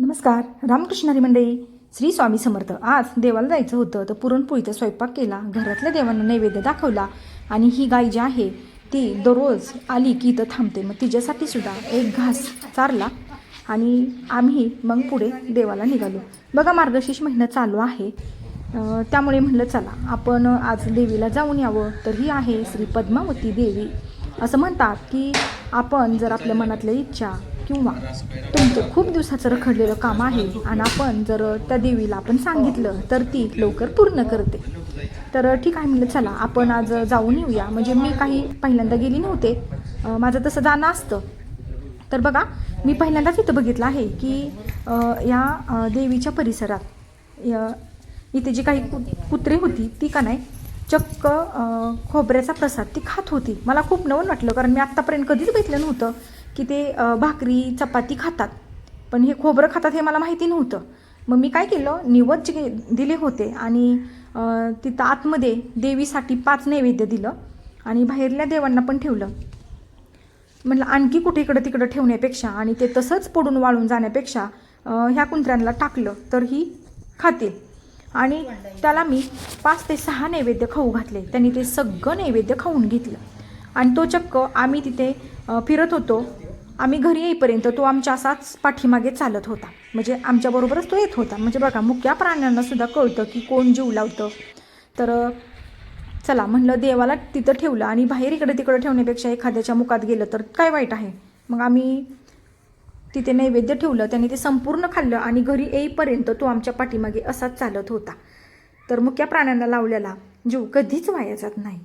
नमस्कार रामकृष्ण मंडळी. श्री स्वामी समर्थ. आज देवाला जायचं होतं तर पुरणपोळीचा स्वयंपाक केला घरातल्या देवांना नैवेद्य दाखवला आणि ही गाय जी आहे ती दररोज आली की इथं थांबते. मग तिच्यासाठी सुद्धा एक घास चारला आणि आम्ही मग पुढे देवाला निघालो. बघा मार्गशीर्ष महिना चालू आहे. त्यामुळे म्हणलं चला आपण आज देवीला जाऊन यावं. तर ही आहे श्री पद्मावती देवी. असं म्हणतात की आपण जर आपल्या मनातल्या इच्छा किंवा तुमचं खूप दिवसाचं रखडलेलं काम आहे आणि आपण जर त्या देवीला आपण सांगितलं तर ती लवकर पूर्ण करते. तर ठीक आहे म्हणलं चला आपण आज जाऊन येऊया. म्हणजे मी काही पहिल्यांदा गेली नव्हते. माझं तसं जाणं असतं. तर बघा मी पहिल्यांदाच इथं बघितलं आहे की या देवीच्या परिसरात य- इथे जी काही कु कुत्रे होती ती का नाही चक्क खोबऱ्याचा प्रसाद ती खात होती. मला खूप नवन वाटलं कारण मी आत्तापर्यंत कधीच बघितलं नव्हतं. की ते भाकरी चपाती खातात. पण हे खोबरं खातात हे मला माहिती नव्हतं. मग मी काय केलं? निवद जे दिले होते आणि तिथं आतमध्ये देवीसाठी पाच नैवेद्य दिलं आणि बाहेरल्या देवांना पण ठेवलं. म्हटलं आणखी कुठे इकडं तिकडं ठेवण्यापेक्षा आणि ते तसंच पडून वाळून जाण्यापेक्षा ह्या कुंत्र्यांना टाकलं तर ही खातील आणि त्याला मी पाच ते सहा नैवेद्य खाऊ घातले. त्यांनी ते सगळं नैवेद्य खाऊन घेतलं. आणि तो चक्क आम्ही तिथे फिरत होतो. आम्ही घरी येईपर्यंत तो आमच्या असाच पाठीमागे चालत होता. म्हणजे आमच्याबरोबरच तो येत होता. म्हणजे बघा मुक्या प्राण्यांना सुद्धा कळतं की कोण जीव लावतं. तर चला म्हणलं देवाला तिथं ठेवलं आणि बाहेर इकडे तिकडे ठेवण्यापेक्षा एखाद्याच्या मुखात गेलं तर काय वाईट आहे? मग आम्ही तिथे नैवेद्य ठेवलं त्याने ते संपूर्ण खाल्लं आणि घरी येईपर्यंत तो आमच्या पाठीमागे असाच चालत होता. तर मुक्या प्राण्यांना लावलेला जीव कधीच वाया जात नाही.